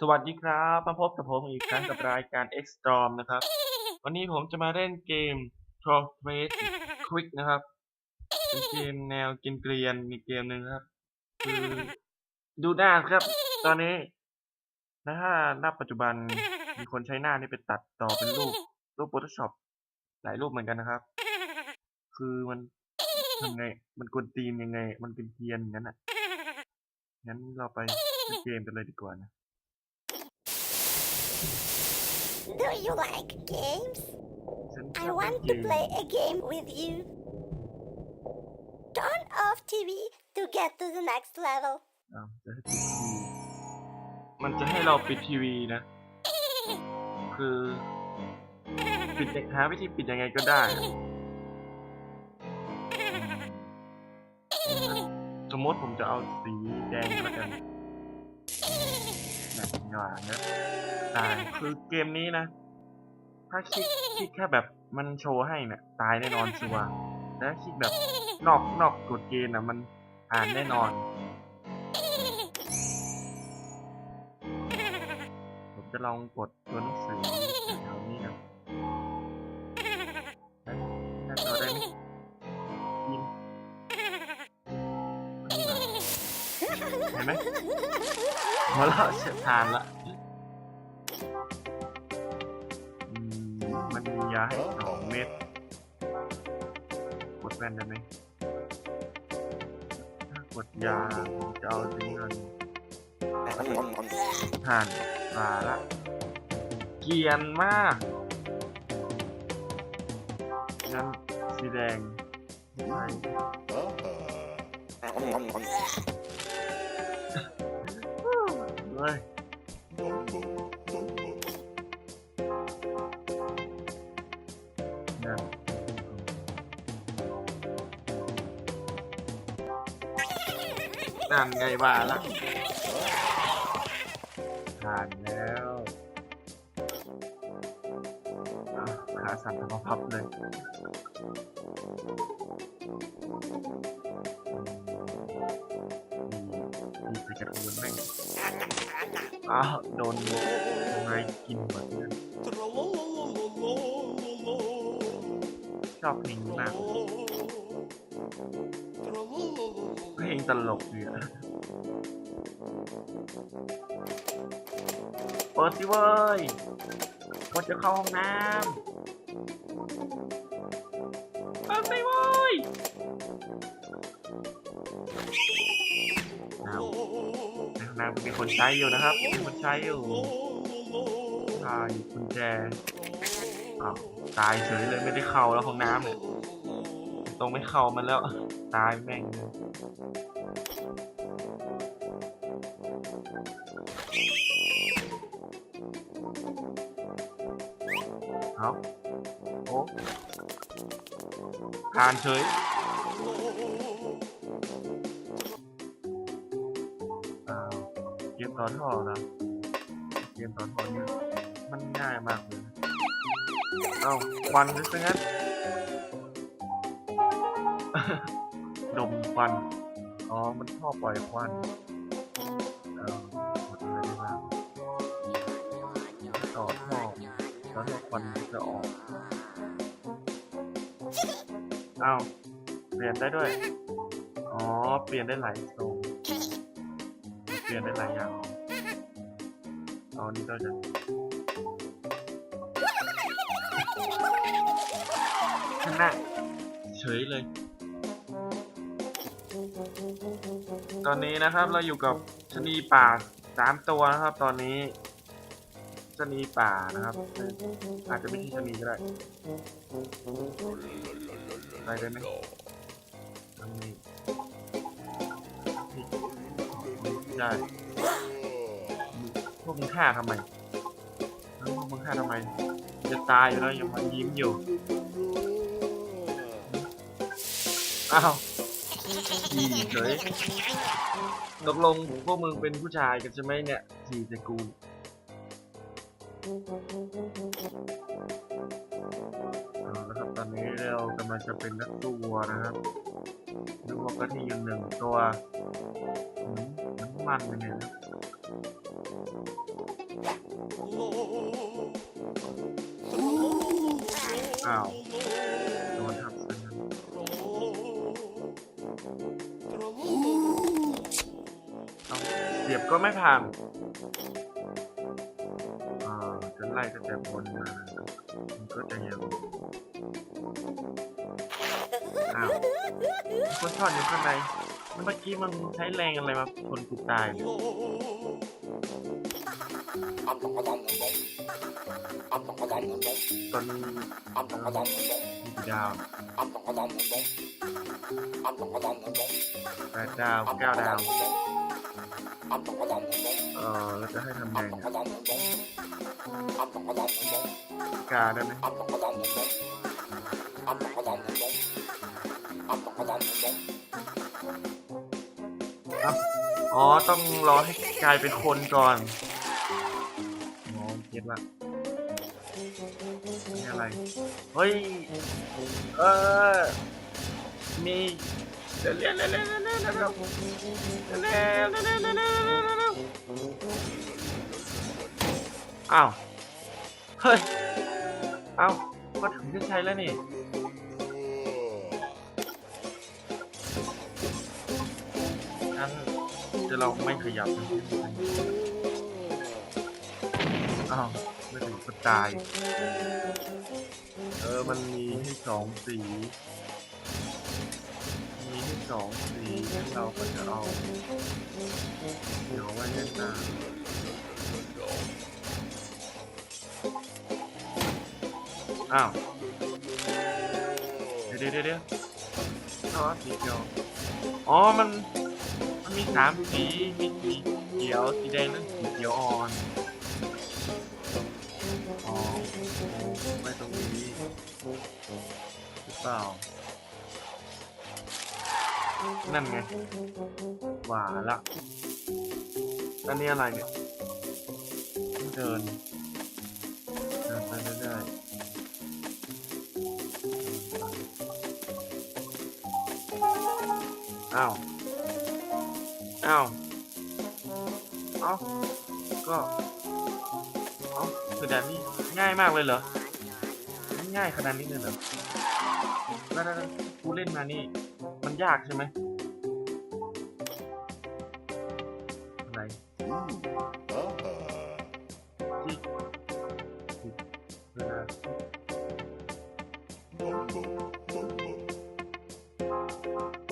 สวัสดีครับมาพบกับผมอีกครั้งกับรายการ X Storm นะครับ วันนี้ผมจะมาเล่นเกม t r o p a c e Quick นะครับเป็นเกมแนวกินเกรียนมีเกมหนึ่งครับ คือดูหน้าครับ ตอนนี้นะถ้าณปัจจุบันมีคนใช้หน้านี่ไปตัดต่อเป็นรูปรูป Photoshop หลายรูปเหมือนกันนะครับ คือมันทำไง มันกวนตีนยังไง มันเป็นเทียนอย่างนั้นอะงั้นเราไปเล่นเกมกันเลยดีกว่านะ Do you like games? ฉันช I อบเล่น want เก to ม play a game with you. Turn off TV to get to the next level. อ้าวจะให้ปิดทีวีมันจะให้เราปิดทีวีนะ คือ ปิดหาวิธีปิดยังไงก็ได้อะสมมติผมจะเอาสีแดงก็แล้วกันแบบหวานนะ ตาย คือเกมนี้นะ ถ้าคลิกคลิกแค่แบบมันโชว์ให้เนี่ยตายแน่นอนชัวร์แต่ถ้าคลิกแบบนอกนอกกฎเกณฑ์นะมันอ่านแน่นอน ผมจะลองกดตัวหนังสือแถวนี้นะได้ได้ต่อได้ไหมยินนี่หน่อยเห็นไหมหัวเราะเฉียบทานละ ยาให้สองเม็ดกดแว่นได้ไหมกดยาผมจะเอาสีเงินผ่านมาละเกียนมากงั้นสีแดงไป นั่นไงว่าละผ่านแล้วขาสั่นแล้วก็พับเลยมีไปกระตุ้นแม่งอ้าวโดนอะไรกินหมดเลยชอบเพลงมาก ตลกดีอะเปิดสิเว้ยก็จะเข้าห้องน้ำเปิดสิเว้ยนห้องน้ำมีคนใช้อยู่นะครับ มีคนใช้อยู่ใช่กุญแจอ้าวตายเฉยเลยไม่ได้เข้าแล้วห้องน้ำเนี่ย รงไม่เข้ามันแล้ว ตายแม่งเอาโอ้ผ่านเฉยอ้าวเกมตอนท่อนะเกมตอนท่อเนี่ยมันง่ายมากเลย เอ้าควันซะงั้น ดมควัน อ๋อ มันท่อปล่อยควันเอ้ากดอะไรบ้างต่อท่อแล้วท่อควันมันจะออกอ้าวเปลี่ยนได้ด้วย อ๋อ เปลี่ยนได้หลายทรงเปลี่ยนได้หลายอย่างอ๋อนี่ก็จะข้างหน้าเฉยเลย ตอนนี้นะครับเราอยู่กับชนีป่าสามตัวนะครับ ตอนนี้ชนีป่านะครับ อาจจะไม่ใช่ชนีก็ได้ไปได้ไหมทางนี้ได้พวกมึงฆ่าทำไมพวกมึงฆ่าทำไม จะตายอยู่แล้วยังมายิ้มอยู่อ้าว ขี่เฉยตกลงพวกมึงเป็นผู้ชายกันใช่ไหมเนี่ยขี่แต่กูเอาละครับตอนนี้เรากำลังจะเป็นนักสู้วัวนะครับนักวัวก็ที่อยู่หนึ่งตัวอืมมันเลยเนี่ยอ้าว สียบก็ไม่ผ่านอ่าจะไล่ก็แต่บนมามันก็จะยังอ้าวคนซ่อนอยู่ข้างในเมื่อกี้มันใช้แรงอะไรมาคนกูตายตอนนี้ดาวแปดดาวเก้าดาว เออเราจะให้ทำไงกาได้ไหมเอ้าอ๋อ ต้องรอให้กลายเป็นคนก่อนอ๋อเก็ตละนี่อะไร เฮ้ย เออมี อ้าว เฮ้ย เอ้าก็ถึงเส้นชัยแล้วนี่ งั้นจะเราไม่ขยับอ้าว ไม่ถึงก็ตาย เออ มันมีให้สองสี สองสี่เราก็จะเอาเดี๋ยวไว้เล่นน้ำอ้าว เดี๋ยวเดี๋ยวเดี๋ยวอ๋อสีเขียวอ๋อ มัน มันมีสามสี มีสีเขียว สีแดงนั่นสีเขียวอ่อน อ๋อไว้ตรงนี้หรือเปล่า นั่นไงหวานละอันนี้อะไรเนี่ย เดินเดินไปเรื่อยๆอ้าว อ้าวเอ้าก็เอ้าคือแดนนี้ง่ายมากเลยเหรอ ง่ายขนาดนี้เลยเหรอแล้วแล้วแล้วกูเล่นมานี่ มันยากใช่ไหม อะไรจิกจิกเวลา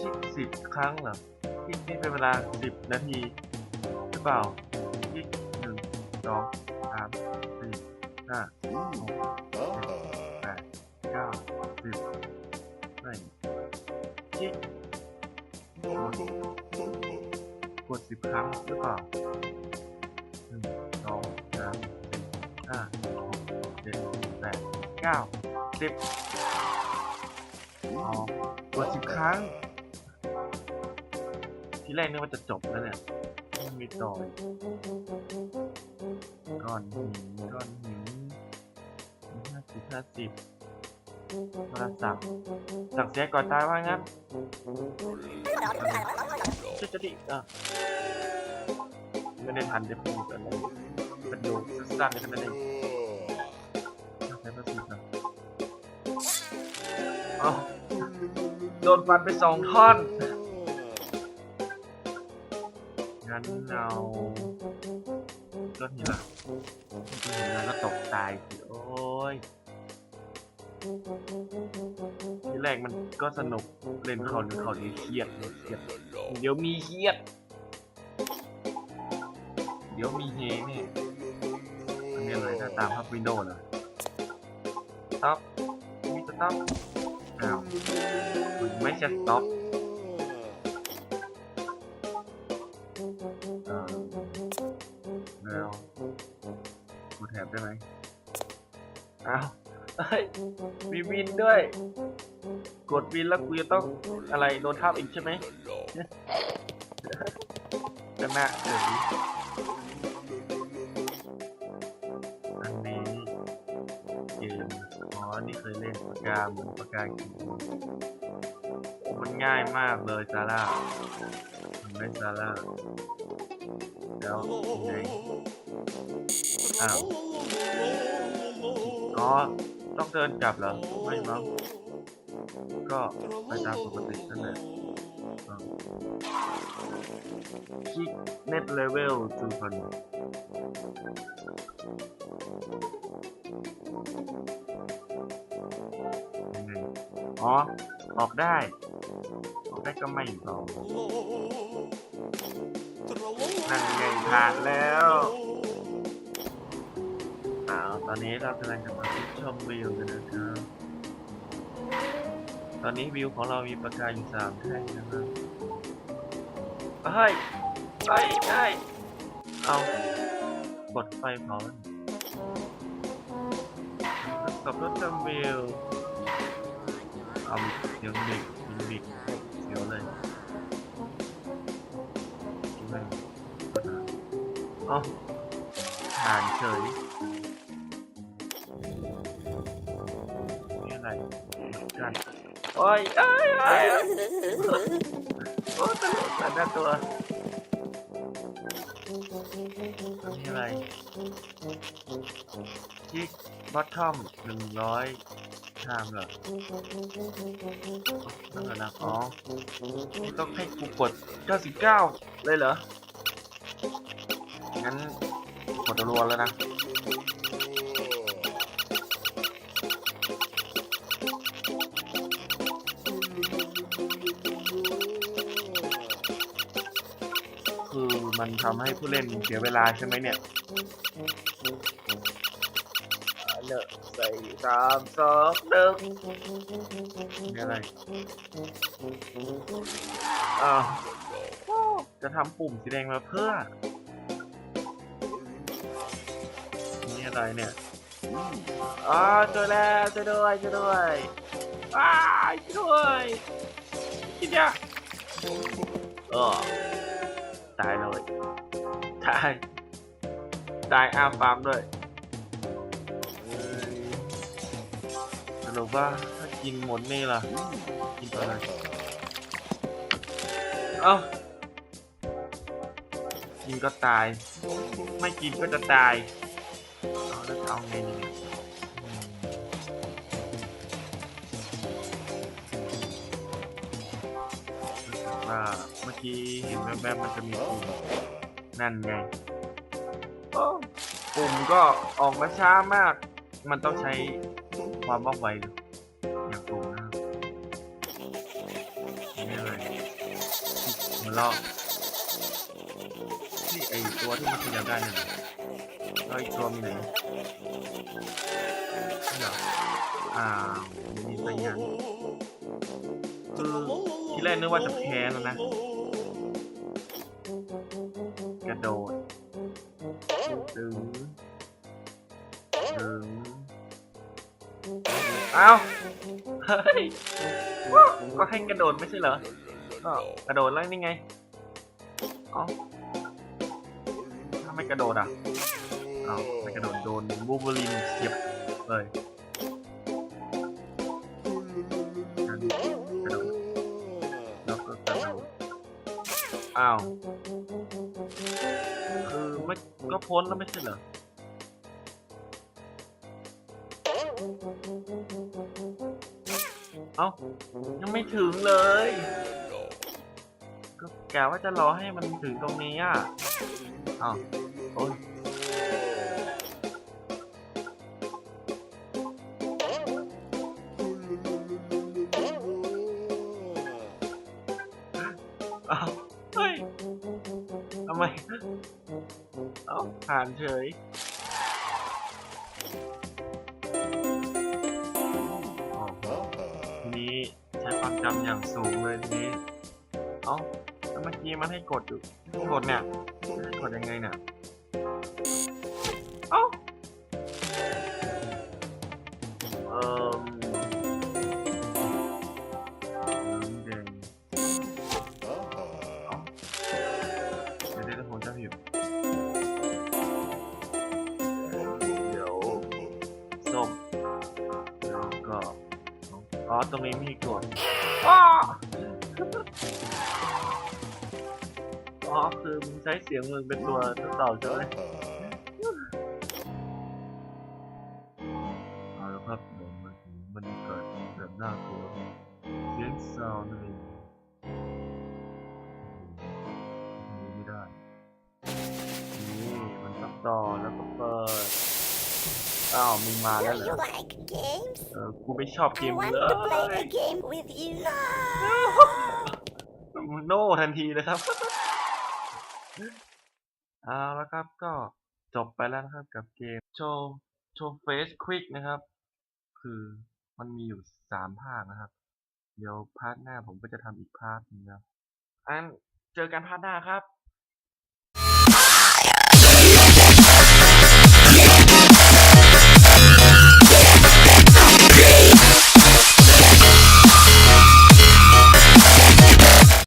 จิกสิบครั้งเหรอจิกนี่เป็นเวลาสิบนาทีหรือเปล่าจิกหนึ่งสองสามสี่ห้าหก รั้งหรือเปล่าหนึ่งสองสามสี่ห้าหกเจ็ดแปดเก้าสิบอ๋อกดสิบครั้ง ที่แรกนึกว่าจะจบแล้วเนี่ยมีต่ออีกก้อนหินก้อนหินห้าสิบห้าสิบโทรศัพท์สั่งเสียก่อนตายว่างั้นจะจะดิอะ ไม่ได้ทันจะพูดอะไรประโยคสั้นๆแค่นั้นเองใช้ภาษาครับอ๋อโดนฟันไปสองท่อน งั้นเราก็ทีละก็เห็นแล้วก็ตกตายสิโอ้ยทีแรกมันก็สนุกเล่นเขาหรือเขาดีเครียดเครียด เดี๋ยวมีเครียด เดี๋ยวมีเฮเนี่ยอันนี้อะไรถ้าตามภาพวินโดว์นะสต็อปมีสต็อปอ้าวมันไม่ใช่สต็อปแล้วกูแถบได้ไหมอ้าวเฮ้ยมีวินด้วย กดวินแล้วกูจะต้องอะไรโดนทับอีกใช่ไหมจะน่เฉย อ๋อนี่เคยเล่นปากกาเหมือนปากกาเขียนมันง่ายมากเลยซาร่าเห็นไหมซาร่าแล้วไงอ้าวอ๋อต้องเดินกลับเหรอ ไม่มั้งก็ไปตามปกตินั่นแหละ คลิก net level จูพันอ๋อ ออกได้ ออกได้ก็ไม่ต่อนั่นไงผ่านแล้วอ้าวตอนนี้เรากำลังจะมาชมวิวกันนะครับ ตอนนี้วิวของเรามีประกายอยู่สามแท่งนะครับ เฮ้ยเฮ้ยเฮ้เอากดไฟเผากับรถชมวิวเอาเสียงบิกบิกบิกเสียวเลยเอ๋อผ่านเฉยนี่อะไรกันโอ้ยเอ้ยเอ้ย อ้ตลกแต่หน้าตัวนี่อะไรคิกบอททอมหนึ่งร้อยชามเหรอนั่นแหละนะอ๋อต้องให้กูกด 99 เลยเหรอ งั้นกดรัวแล้วนะ มันทำให้ผู้เล่นเสียเวลาใช่ไหมเนี่ยเนอะใส่สามสองหนึ่งนี่อะไรอ้าวจะทำปุ่มสีแดงมาเพื่อ นี่อะไรเนี่ยอ๋อเจอแล้วช่วยด้วยช่วยด้วยอ้ายช่วยด้วยกินยาเออ ตายเลยตาย ตายอาฟาร์มด้วยเอ้ยสรุปว่าถ้ากินหมดนี่ล่ะ กินตอะไรเอ้ากินก็ตาย ไม่กินก็จะตาย เอาแล้วจะเอาไงเนี่ยีเห็นแวบๆมันจะมีปุ่มนั่นไงโอ้ปุ่มก็ออกมาช้ามาก มันต้องใช้ความว่องไวอย่างปุ่มนะครับนี่อะไรมันลอกนี่ไอตัวที่มันขยับได้เนี่ยเหรอแล้วอีกตัวมีไหนนี่เหรออ้าวมีสัญญาณคือที่แรกนึกว่าจะแพ้แล้วนะ ยก็ให้กระโดดไม่ใช่เหรอก็กระโดดแล้วนี่ไงเอ้าถ้าไม่กระโดดอะเอ้าไม่กระโดดโดนบูบูลินเสียบเลยอ้าวคือไม่ก็พ้นแล้วไม่ใช่เหรอายังไม่ถึงเลย ก็แกว่าจะรอให้มันถึงตรงนี้อะอ้าวโอ้ยอ้าวเฮ้ยทำไม เอ้าผ่านเฉยำอย่างสูงเลยทีนี้เอ้าแล้วเมื่อกี้มันให้กดอยู่กดเนี่ยให้กดยังไงเนี่ย คือมึงใช้เสียงมึงเป็นตัวทดสอบใช่ไหมเอาละครับเดี๋ยวมาถึงบรรยากาศแบบน่ากลัวเสียงซาวน์นี่ไม่ได้ นี่มันตัดต่อแล้วก็เปิด อ้าวมึงมาแล้วเหรอเออกูไม่ชอบเกมเลย no ทันทีนะครับ เอาละครับก็จบไปแล้วนะครับกับเกมโชว์โชว์เฟสควิกนะครับ คือมันมีอยู่สามภาคนะครับ เดี๋ยวพาร์ทหน้าผมก็จะทำอีกพาร์ทนึงนะครับอันเจอกันพาร์ทหน้าครับ